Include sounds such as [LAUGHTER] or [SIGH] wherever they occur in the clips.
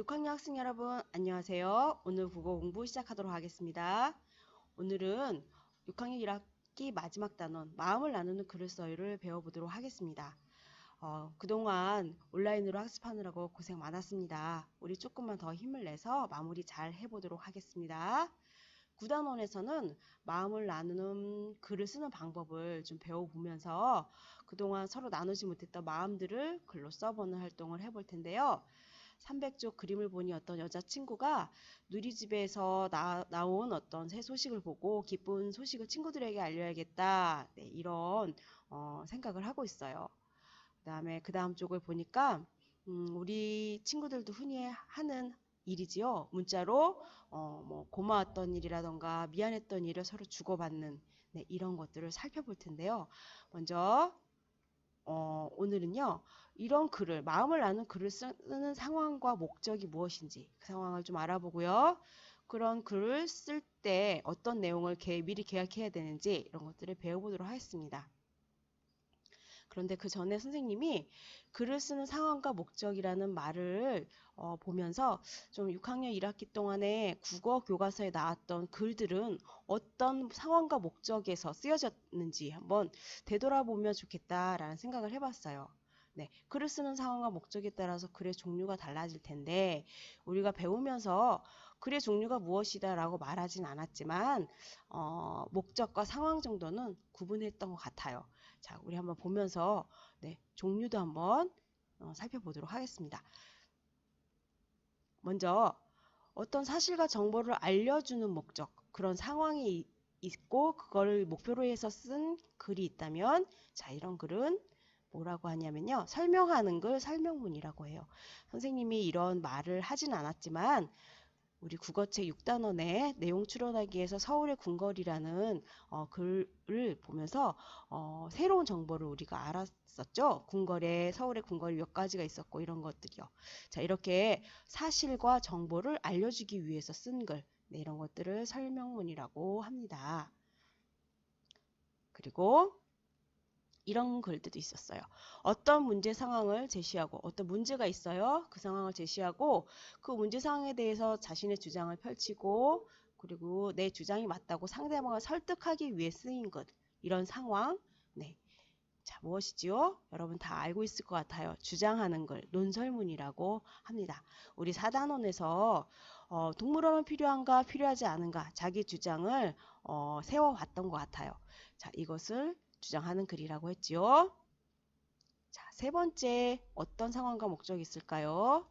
6학년 학생 여러분 안녕하세요. 오늘 국어 공부 시작하도록 하겠습니다. 오늘은 6학년 1학기 마지막 단원 마음을 나누는 글을 써요를 배워보도록 하겠습니다. 어, 그동안 온라인으로 학습하느라고 고생 많았습니다. 우리 조금만 더 힘을 내서 마무리 잘 해보도록 하겠습니다. 9단원에서는 마음을 나누는 글을 쓰는 방법을 좀 배워보면서 그동안 서로 나누지 못했던 마음들을 글로 써보는 활동을 해볼 텐데요. 300쪽 그림을 보니 어떤 여자친구가 누리집에서 나, 나온 어떤 새 소식을 보고 기쁜 소식을 친구들에게 알려야겠다. 네, 이런 어, 생각을 하고 있어요. 그 다음에 그 다음 쪽을 보니까 음, 우리 친구들도 흔히 하는 일이지요. 문자로 어, 뭐 고마웠던 일이라던가 미안했던 일을 서로 주고받는 네, 이런 것들을 살펴볼 텐데요. 먼저 어, 오늘은요. 이런 글을 마음을 나눈 글을 쓰는 상황과 목적이 무엇인지 그 상황을 좀 알아보고요. 그런 글을 쓸 때 어떤 내용을 미리 계약해야 되는지 이런 것들을 배워보도록 하겠습니다. 그런데 그 전에 선생님이 글을 쓰는 상황과 목적이라는 말을 어, 보면서 좀 6학년 1학기 동안에 국어 교과서에 나왔던 글들은 어떤 상황과 목적에서 쓰여졌는지 한번 되돌아보면 좋겠다라는 생각을 해봤어요. 네, 글을 쓰는 상황과 목적에 따라서 글의 종류가 달라질 텐데 우리가 배우면서 글의 종류가 무엇이다 라고 말하진 않았지만 어, 목적과 상황 정도는 구분했던 것 같아요. 자, 우리 한번 보면서 네, 종류도 한번 어, 살펴보도록 하겠습니다. 먼저 어떤 사실과 정보를 알려주는 목적, 그런 상황이 있고 그거를 목표로 해서 쓴 글이 있다면 자, 이런 글은 뭐라고 하냐면요. 설명하는 글 설명문이라고 해요. 선생님이 이런 말을 하진 않았지만 우리 국어책 6단원에 내용 추론하기 위해서 서울의 궁궐이라는 어, 글을 보면서 어, 새로운 정보를 우리가 알았었죠. 궁궐에 서울의 궁궐이 몇 가지가 있었고 이런 것들이요. 자 이렇게 사실과 정보를 알려주기 위해서 쓴 글. 네, 이런 것들을 설명문이라고 합니다. 그리고 이런 글들도 있었어요. 어떤 문제 상황을 제시하고 어떤 문제가 있어요. 그 상황을 제시하고 그 문제 상황에 대해서 자신의 주장을 펼치고 그리고 내 주장이 맞다고 상대방을 설득하기 위해 쓰인 것. 이런 상황. 네. 자, 무엇이지요? 여러분 다 알고 있을 것 같아요. 주장하는 글, 논설문이라고 합니다. 우리 사단원에서 어, 동물원은 필요한가, 필요하지 않은가, 자기 주장을 어, 세워왔던 것 같아요. 자, 이것을 주장하는 글이라고 했지요. 자, 세 번째 어떤 상황과 목적이 있을까요?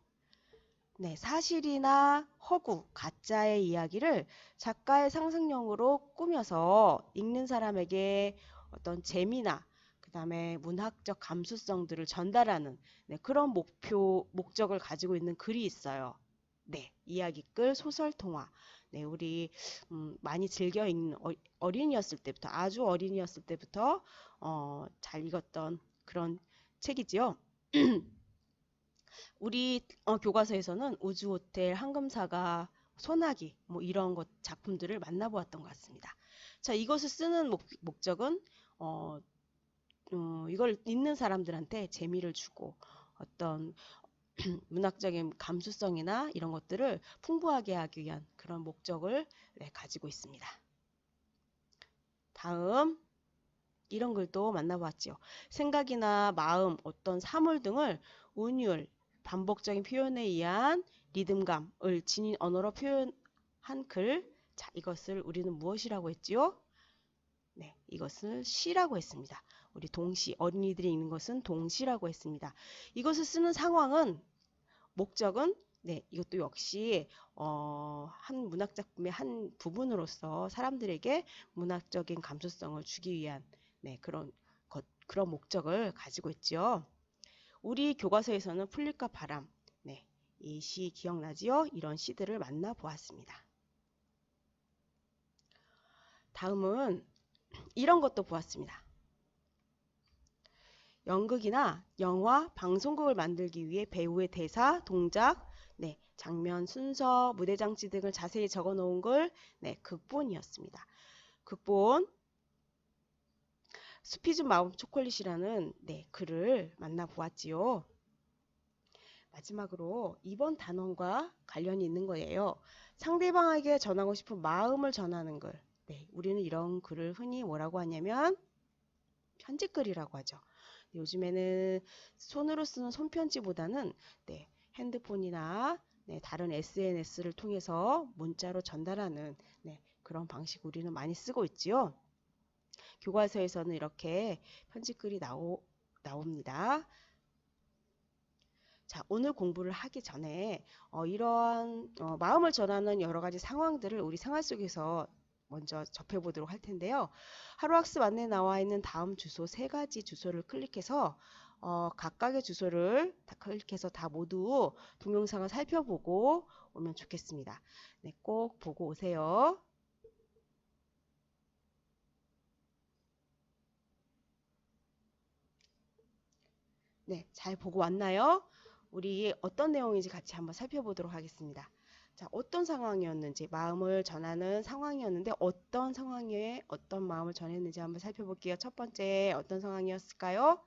네, 사실이나 허구, 가짜의 이야기를 작가의 상상력으로 꾸며서 읽는 사람에게 어떤 재미나 그 다음에 문학적 감수성들을 전달하는 네, 그런 목표, 목적을 가지고 있는 글이 있어요. 네, 이야기글, 소설, 통화. 네, 우리 음, 많이 즐겨 읽는 어, 린이였을 때부터 아주 어린이였을 때부터 어, 잘 읽었던 그런 책이지요. [CLEARS THROAT] 우리 어, 교과서에서는 우주 호텔, 황금사가, 소나기 뭐 이런 것 작품들을 만나보았던 것 같습니다. 자, 이것을 쓰는 목, 적은 어, 어, 이걸 읽는 사람들한테 재미를 주고 어떤 [CLEARS THROAT] 문학적인 감수성이나 이런 것들을 풍부하게 하기 위한 그런 목적을 네, 가지고 있습니다. 다음 이런 글도 만나보았죠. 생각이나 마음, 어떤 사물 등을 운율, 반복적인 표현에 의한 리듬감을 지닌 언어로 표현한 글. 자, 이것을 우리는 무엇이라고 했지요? 네, 이것을 시라고 했습니다. 우리 동시, 어린이들이 읽는 것은 동시라고 했습니다. 이것을 쓰는 상황은 목적은 네, 이것도 역시 어, 한 문학 작품의 한 부분으로서 사람들에게 문학적인 감수성을 주기 위한 네, 그런 것, 그런 목적을 가지고 있지요. 우리 교과서에서는 풀릴까 바람, 네, 이 시 기억나지요? 이런 시들을 만나 보았습니다. 다음은 이런 것도 보았습니다. 연극이나 영화, 방송국을 만들기 위해 배우의 대사, 동작, 네, 장면, 순서, 무대 장치 등을 자세히 적어 놓은 걸 네, 극본이었습니다. 극본 스피즈 마법 초콜릿이라는 네, 글을 만나 보았지요. 마지막으로 이번 단원과 관련이 있는 거예요. 상대방에게 전하고 싶은 마음을 전하는 글. 네, 우리는 이런 글을 흔히 뭐라고 하냐면 편지글이라고 하죠. 요즘에는 손으로 쓰는 손편지보다는 네, 핸드폰이나 네, 다른 SNS를 통해서 문자로 전달하는 네, 그런 방식 우리는 많이 쓰고 있지요. 교과서에서는 이렇게 편지글이 나오, 나옵니다. 자, 오늘 공부를 하기 전에 어, 이러한 어, 마음을 전하는 여러 가지 상황들을 우리 생활 속에서 먼저 접해보도록 할 텐데요. 하루학습 안내 나와 있는 다음 주소 세 가지 주소를 클릭해서 어, 각각의 주소를 다 클릭해서 다 모두 동영상을 살펴보고 오면 좋겠습니다. 네, 꼭 보고 오세요. 네, 잘 보고 왔나요? 우리 어떤 내용인지 같이 한번 살펴보도록 하겠습니다. 자, 어떤 상황이었는지, 마음을 전하는 상황이었는데 어떤 상황에 어떤 마음을 전했는지 한번 살펴볼게요. 첫 번째 어떤 상황이었을까요?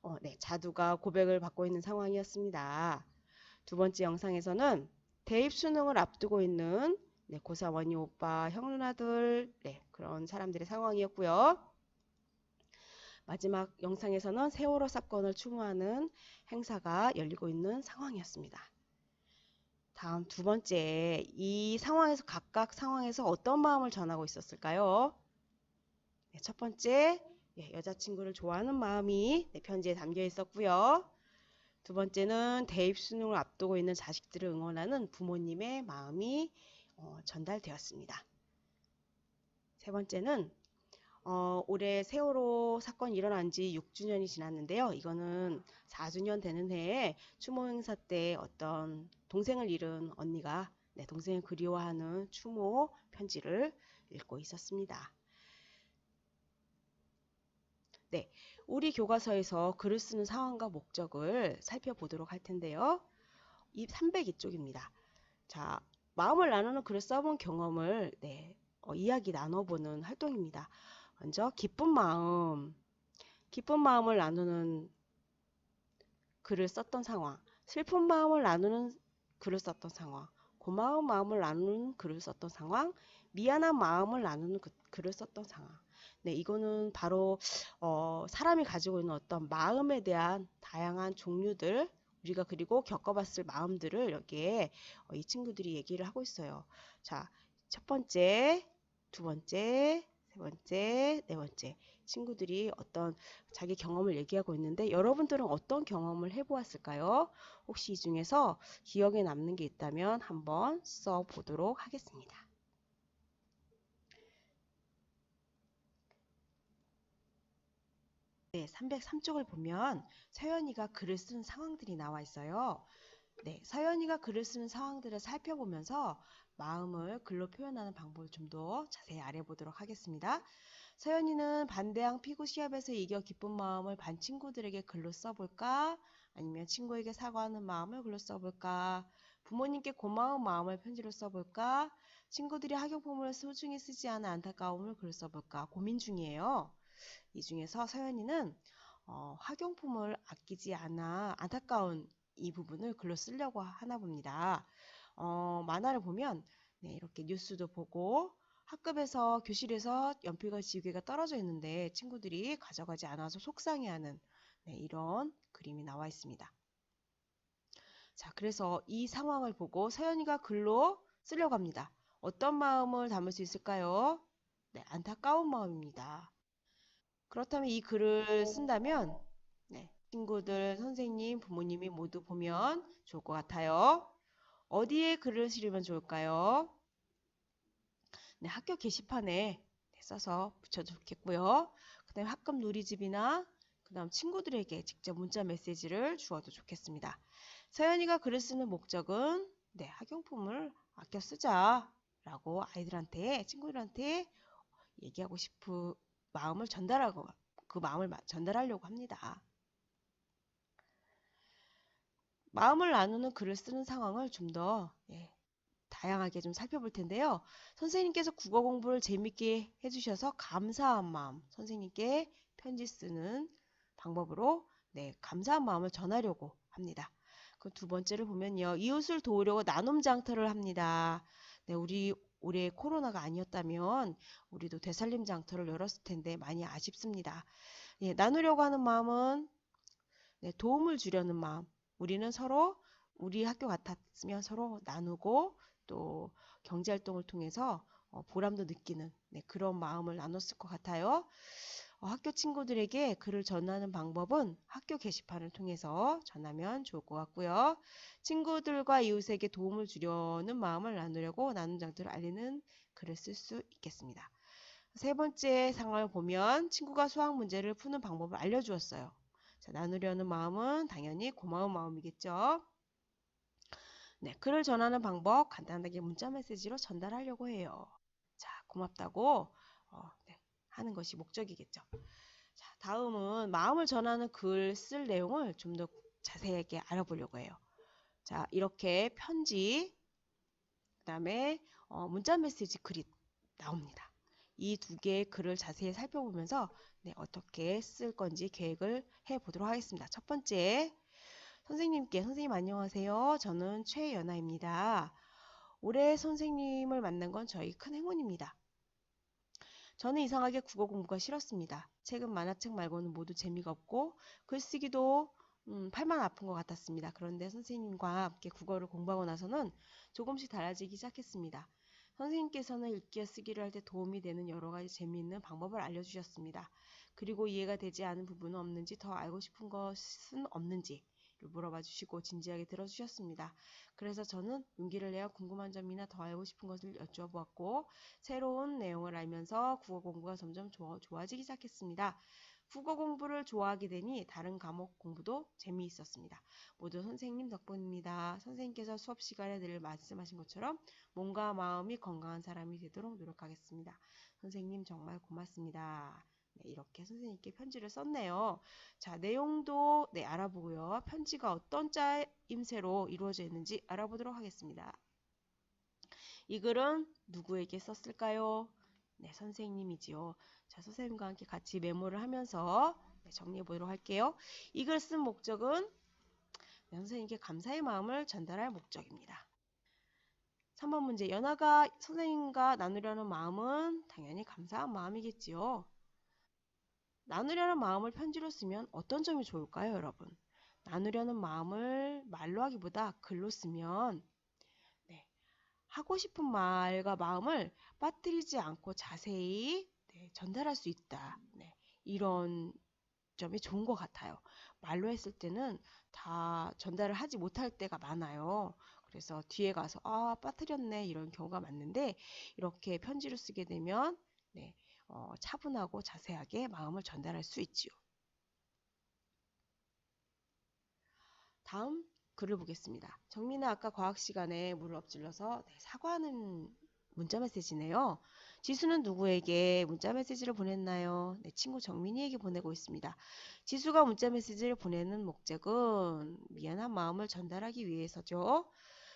어, 네, 자두가 고백을 받고 있는 상황이었습니다. 두 번째 영상에서는 대입 수능을 앞두고 있는 네, 고3 원희 오빠, 형 누나들, 네, 그런 사람들의 상황이었고요. 마지막 영상에서는 세월호 사건을 추모하는 행사가 열리고 있는 상황이었습니다. 다음 두 번째, 이 상황에서 각각 상황에서 어떤 마음을 전하고 있었을까요? 네, 첫 번째, 예, 여자친구를 좋아하는 마음이 네, 편지에 담겨 있었고요. 두 번째는 대입 수능을 앞두고 있는 자식들을 응원하는 부모님의 마음이 어, 전달되었습니다. 세 번째는 어, 올해 세월호 사건이 일어난 지 6주년이 지났는데요. 이거는 4주년 되는 해에 추모 행사 때 어떤 동생을 잃은 언니가 네, 동생을 그리워하는 추모 편지를 읽고 있었습니다. 네, 우리 교과서에서 글을 쓰는 상황과 목적을 살펴보도록 할 텐데요. 이 302쪽입니다. 자, 마음을 나누는 글을 써본 경험을 네, 어, 이야기 나눠보는 활동입니다. 먼저 기쁜 마음, 기쁜 마음을 나누는 글을 썼던 상황, 슬픈 마음을 나누는 글을 썼던 상황, 고마운 마음을 나누는 글을 썼던 상황, 미안한 마음을 나누는 그, 글을 썼던 상황. 네, 이거는 바로 어, 사람이 가지고 있는 어떤 마음에 대한 다양한 종류들 우리가 그리고 겪어봤을 마음들을 여기에 어, 이 친구들이 얘기를 하고 있어요. 자, 첫 번째, 두 번째, 세 번째, 네 번째 친구들이 어떤 자기 경험을 얘기하고 있는데 여러분들은 어떤 경험을 해보았을까요? 혹시 이 중에서 기억에 남는 게 있다면 한번 써보도록 하겠습니다. 네, 303쪽을 보면 서연이가 글을 쓴 상황들이 나와 있어요. 네, 서연이가 글을 쓰는 상황들을 살펴보면서 마음을 글로 표현하는 방법을 좀 더 자세히 알아보도록 하겠습니다. 서연이는 반대항 피구 시합에서 이겨 기쁜 마음을 반 친구들에게 글로 써볼까? 아니면 친구에게 사과하는 마음을 글로 써볼까? 부모님께 고마운 마음을 편지로 써볼까? 친구들이 학용품을 소중히 쓰지 않은 안타까움을 글로 써볼까? 고민 중이에요. 이 중에서 서연이는 어, 학용품을 아끼지 않아 안타까운 이 부분을 글로 쓰려고 하나 봅니다. 어, 만화를 보면 네, 이렇게 뉴스도 보고 학급에서 교실에서 연필과 지우개가 떨어져 있는데 친구들이 가져가지 않아서 속상해하는 네, 이런 그림이 나와 있습니다. 자, 그래서 이 상황을 보고 서연이가 글로 쓰려고 합니다. 어떤 마음을 담을 수 있을까요? 네, 안타까운 마음입니다. 그렇다면 이 글을 쓴다면 네, 친구들, 선생님, 부모님이 모두 보면 좋을 것 같아요. 어디에 글을 실으면 좋을까요? 네, 학교 게시판에 써서 붙여도 좋겠고요. 그 다음에 학급 누리집이나 그 다음 친구들에게 직접 문자 메시지를 주어도 좋겠습니다. 서연이가 글을 쓰는 목적은 네, 학용품을 아껴 쓰자 라고 아이들한테 친구들한테 얘기하고 싶은 마음을 전달하고 그 마음을 전달하려고 합니다. 마음을 나누는 글을 쓰는 상황을 좀더 예, 다양하게 좀 살펴볼 텐데요. 선생님께서 국어 공부를 재밌게 해주셔서 감사한 마음, 선생님께 편지 쓰는 방법으로 네, 감사한 마음을 전하려고 합니다. 그 두 번째를 보면요. 이웃을 도우려고 나눔 장터를 합니다. 네, 우리 올해 코로나가 아니었다면 우리도 되살림 장터를 열었을 텐데 많이 아쉽습니다. 예, 나누려고 하는 마음은 네, 도움을 주려는 마음. 우리는 서로 우리 학교 같았으면 서로 나누고 또 경제 활동을 통해서 어, 보람도 느끼는 네, 그런 마음을 나눴을 것 같아요. 어, 학교 친구들에게 글을 전하는 방법은 학교 게시판을 통해서 전하면 좋을 것 같고요. 친구들과 이웃에게 도움을 주려는 마음을 나누려고 나눔 장터를 알리는 글을 쓸 수 있겠습니다. 세 번째 상황을 보면 친구가 수학 문제를 푸는 방법을 알려주었어요. 자, 나누려는 마음은 당연히 고마운 마음이겠죠. 네, 글을 전하는 방법 간단하게 문자 메시지로 전달하려고 해요. 자, 고맙다고 어, 네, 하는 것이 목적이겠죠. 자, 다음은 마음을 전하는 글 쓸 내용을 좀 더 자세하게 알아보려고 해요. 자, 이렇게 편지, 그 다음에 어, 문자 메시지 글이 나옵니다. 이 두 개의 글을 자세히 살펴보면서 네, 어떻게 쓸 건지 계획을 해 보도록 하겠습니다. 첫 번째, 선생님께 선생님 안녕하세요. 저는 최연아입니다. 올해 선생님을 만난 건 저희 큰 행운입니다. 저는 이상하게 국어 공부가 싫었습니다. 책은 만화책 말고는 모두 재미가 없고 글쓰기도 음, 팔만 아픈 것 같았습니다. 그런데 선생님과 함께 국어를 공부하고 나서는 조금씩 달라지기 시작했습니다. 선생님께서는 읽기와 쓰기를 할 때 도움이 되는 여러 가지 재미있는 방법을 알려주셨습니다. 그리고 이해가 되지 않은 부분은 없는지 더 알고 싶은 것은 없는지 물어봐 주시고 진지하게 들어주셨습니다. 그래서 저는 용기를 내어 궁금한 점이나 더 알고 싶은 것을 여쭈어보았고 새로운 내용을 알면서 국어 공부가 점점 좋아, 좋아지기 시작했습니다. 국어 공부를 좋아하게 되니 다른 과목 공부도 재미있었습니다. 모두 선생님 덕분입니다. 선생님께서 수업 시간에 늘 말씀하신 것처럼 몸과 마음이 건강한 사람이 되도록 노력하겠습니다. 선생님 정말 고맙습니다. 네, 이렇게 선생님께 편지를 썼네요. 자, 내용도 네, 알아보고요. 편지가 어떤 짜임새로 이루어져 있는지 알아보도록 하겠습니다. 이 글은 누구에게 썼을까요? 네, 선생님이지요. 자, 선생님과 함께 같이 메모를 하면서 네, 정리해 보도록 할게요. 이 글 쓴 목적은 네, 선생님께 감사의 마음을 전달할 목적입니다. 3번 문제 연아가 선생님과 나누려는 마음은 당연히 감사한 마음이겠지요. 나누려는 마음을 편지로 쓰면 어떤 점이 좋을까요, 여러분? 나누려는 마음을 말로 하기보다 글로 쓰면 네, 하고 싶은 말과 마음을 빠뜨리지 않고 자세히 네, 전달할 수 있다. 네, 이런 점이 좋은 것 같아요. 말로 했을 때는 다 전달을 하지 못할 때가 많아요. 그래서 뒤에 가서 아 빠뜨렸네 이런 경우가 많은데 이렇게 편지를 쓰게 되면 네, 어, 차분하고 자세하게 마음을 전달할 수 있지요. 다음 글을 보겠습니다. 정민아 아까 과학 시간에 물을 엎질러서 네, 사과하는 문자 메시지네요. 지수는 누구에게 문자 메시지를 보냈나요? 네, 친구 정민이에게 보내고 있습니다. 지수가 문자 메시지를 보내는 목적은 미안한 마음을 전달하기 위해서죠.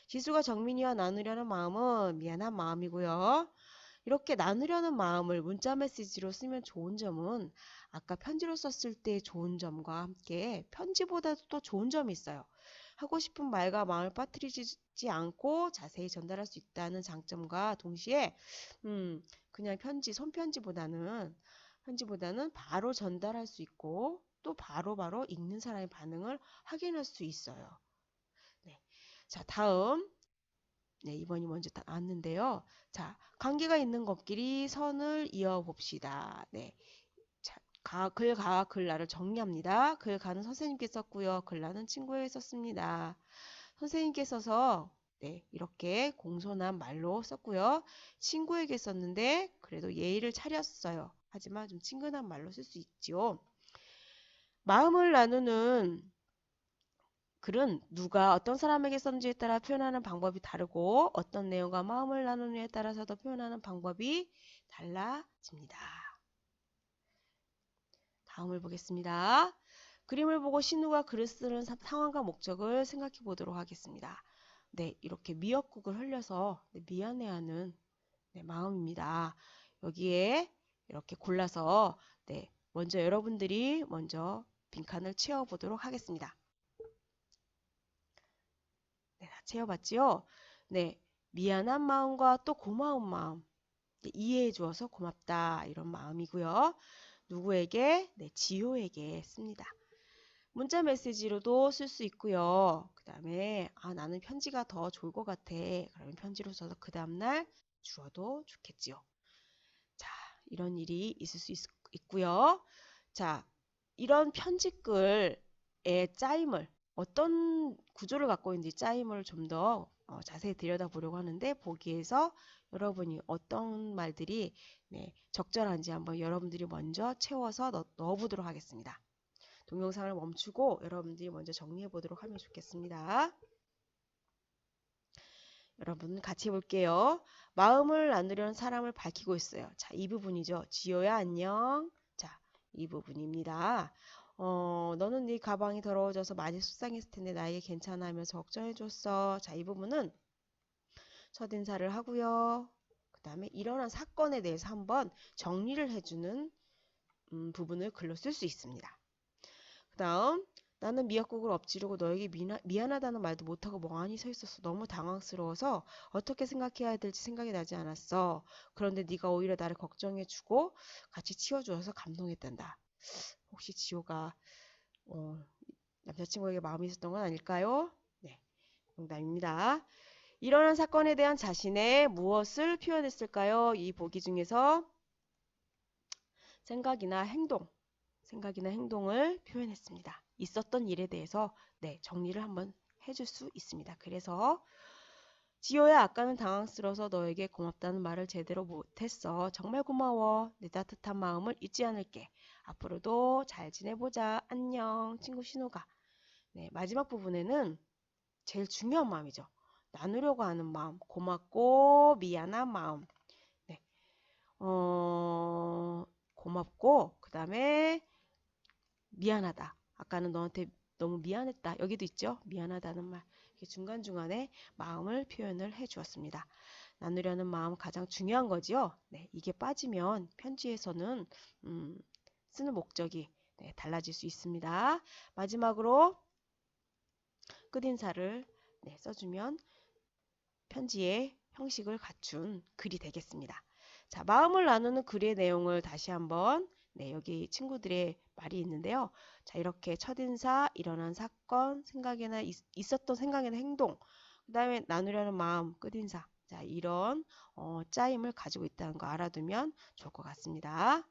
지수가 정민이와 나누려는 마음은 미안한 마음이고요. 이렇게 나누려는 마음을 문자 메시지로 쓰면 좋은 점은 아까 편지로 썼을 때 좋은 점과 함께 편지보다도 또 좋은 점이 있어요. 하고 싶은 말과 마음을 빠뜨리지 않고 자세히 전달할 수 있다는 장점과 동시에 음, 그냥 편지, 손편지보다는 편지보다는 바로 전달할 수 있고 또 바로바로 바로 읽는 사람의 반응을 확인할 수 있어요. 네. 자, 다음 네, 2번이 먼저 나왔는데요. 자, 관계가 있는 것끼리 선을 이어봅시다. 네. 자, 가, 글, 가, 글라를 정리합니다. 글, 가는 선생님께 썼고요. 글라는 친구에게 썼습니다. 선생님께 써서 네, 이렇게 공손한 말로 썼고요. 친구에게 썼는데 그래도 예의를 차렸어요. 하지만 좀 친근한 말로 쓸 수 있지요. 마음을 나누는 글은 누가 어떤 사람에게 썼는지에 따라 표현하는 방법이 다르고 어떤 내용과 마음을 나누느냐에 따라서도 표현하는 방법이 달라집니다. 다음을 보겠습니다. 그림을 보고 신우가 글을 쓰는 상황과 목적을 생각해 보도록 하겠습니다. 네, 이렇게 미역국을 흘려서 네, 미안해하는 네, 마음입니다. 여기에 이렇게 골라서 네, 먼저 여러분들이 먼저 빈칸을 채워보도록 하겠습니다. 채워봤지요? 네, 미안한 마음과 또 고마운 마음. 네, 이해해 주어서 고맙다. 이런 마음이고요. 누구에게? 네, 지효에게 씁니다. 문자 메시지로도 쓸 수 있고요. 그 다음에 아 나는 편지가 더 좋을 것 같아. 그러면 편지로 써서 그 다음날 주어도 좋겠지요. 자, 이런 일이 있을 수 있, 있고요. 자, 이런 편지글의 짜임을 어떤 구조를 갖고 있는지 짜임을 좀더 어, 자세히 들여다보려고 하는데 보기에서 여러분이 어떤 말들이 네, 적절한지 한번 여러분들이 먼저 채워서 넣, 넣어보도록 하겠습니다. 동영상을 멈추고 여러분들이 먼저 정리해 보도록 하면 좋겠습니다. 여러분 같이 해볼게요. 마음을 나누려는 사람을 밝히고 있어요. 자, 이 부분이죠. 지효야 안녕. 자, 이 부분입니다. 어, 너는 네 가방이 더러워져서 많이 속상했을 텐데 나에게 괜찮아 하면서 걱정해줬어. 자, 이 부분은 첫 인사를 하고요. 그 다음에 일어난 사건에 대해서 한번 정리를 해주는 음, 부분을 글로 쓸 수 있습니다. 그 다음 나는 미역국을 엎지르고 너에게 미나, 미안하다는 말도 못하고 멍하니 서 있었어. 너무 당황스러워서 어떻게 생각해야 될지 생각이 나지 않았어. 그런데 네가 오히려 나를 걱정해주고 같이 치워주어서 감동했단다. 혹시 지호가 어, 남자친구에게 마음이 있었던 건 아닐까요? 네, 농담입니다. 일어난 사건에 대한 자신의 무엇을 표현했을까요? 이 보기 중에서 생각이나 행동, 생각이나 행동을 표현했습니다. 있었던 일에 대해서 네, 정리를 한번 해줄 수 있습니다. 그래서 지효야 아까는 당황스러워서 너에게 고맙다는 말을 제대로 못했어. 정말 고마워. 내 따뜻한 마음을 잊지 않을게. 앞으로도 잘 지내보자. 안녕. 친구 신호가. 네, 마지막 부분에는 제일 중요한 마음이죠. 나누려고 하는 마음. 고맙고 미안한 마음. 네. 어, 고맙고 그 다음에 미안하다. 아까는 너한테 너무 미안했다. 여기도 있죠. 미안하다는 말. 중간중간에 마음을 표현을 해 주었습니다. 나누려는 마음 가장 중요한 거지요. 네, 이게 빠지면 편지에서는 음, 쓰는 목적이 네, 달라질 수 있습니다. 마지막으로 끝인사를 네, 써주면 편지의 형식을 갖춘 글이 되겠습니다. 자, 마음을 나누는 글의 내용을 다시 한번 네, 여기 친구들의 말이 있는데요. 자, 이렇게 첫인사, 일어난 사건, 생각이나 있, 었던 생각이나 행동, 그 다음에 나누려는 마음, 끝인사. 자, 이런 어, 짜임을 가지고 있다는 거 알아두면 좋을 것 같습니다.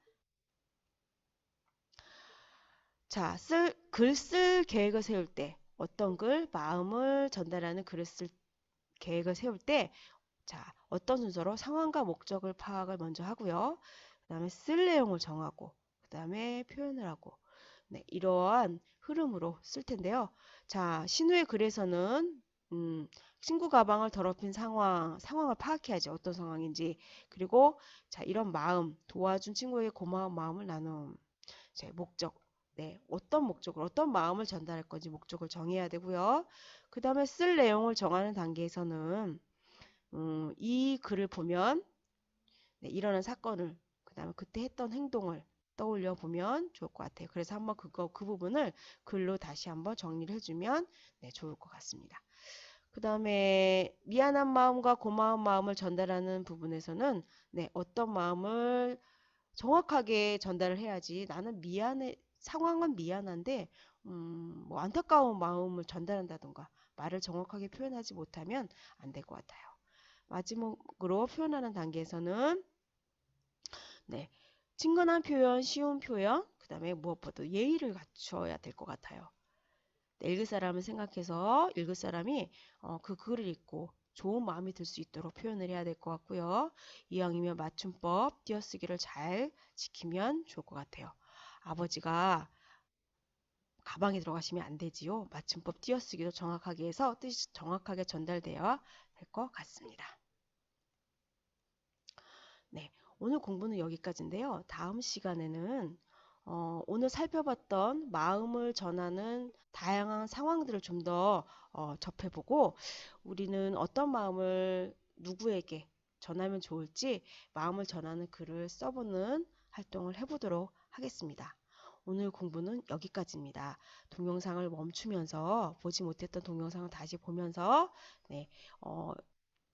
자, 쓸, 글 쓸 계획을 세울 때 어떤 글, 마음을 전달하는 글을 쓸 계획을 세울 때 자, 어떤 순서로 상황과 목적을 파악을 먼저 하고요. 그 다음에 쓸 내용을 정하고 그 다음에 표현을 하고 네, 이러한 흐름으로 쓸 텐데요. 자, 신우의 글에서는 음, 친구 가방을 더럽힌 상황, 상황을 파악해야지 어떤 상황인지 그리고 자 이런 마음, 도와준 친구에게 고마운 마음을 나눔 제 목적, 네, 어떤 목적을, 어떤 마음을 전달할 건지 목적을 정해야 되고요. 그 다음에 쓸 내용을 정하는 단계에서는 음, 이 글을 보면 네, 일어난 사건을 그 다음에 그때 했던 행동을 떠올려 보면 좋을 것 같아요. 그래서 한번 그거 그 부분을 글로 다시 한번 정리를 해주면 네, 좋을 것 같습니다. 그 다음에 미안한 마음과 고마운 마음을 전달하는 부분에서는 네, 어떤 마음을 정확하게 전달을 해야지 나는 미안해 상황은 미안한데 음, 뭐 안타까운 마음을 전달한다던가 말을 정확하게 표현하지 못하면 안 될 것 같아요. 마지막으로 표현하는 단계에서는 네, 친근한 표현, 쉬운 표현, 그 다음에 무엇보다 예의를 갖춰야 될 것 같아요. 네, 읽을 사람을 생각해서 읽을 사람이 어, 그 글을 읽고 좋은 마음이 들 수 있도록 표현을 해야 될 것 같고요. 이왕이면 맞춤법, 띄어쓰기를 잘 지키면 좋을 것 같아요. 아버지가 가방에 들어가시면 안 되지요. 맞춤법 띄어쓰기도 정확하게 해서 뜻이 정확하게 전달되어야 될 것 같습니다. 네, 오늘 공부는 여기까지인데요. 다음 시간에는 어, 오늘 살펴봤던 마음을 전하는 다양한 상황들을 좀더 어, 접해보고 우리는 어떤 마음을 누구에게 전하면 좋을지 마음을 전하는 글을 써보는 활동을 해보도록 하겠습니다. 오늘 공부는 여기까지입니다. 동영상을 멈추면서 보지 못했던 동영상을 다시 보면서 네, 어,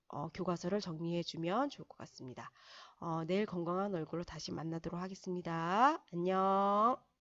어, 교과서를 정리해주면 좋을 것 같습니다. 어, 내일 건강한 얼굴로 다시 만나도록 하겠습니다. 안녕.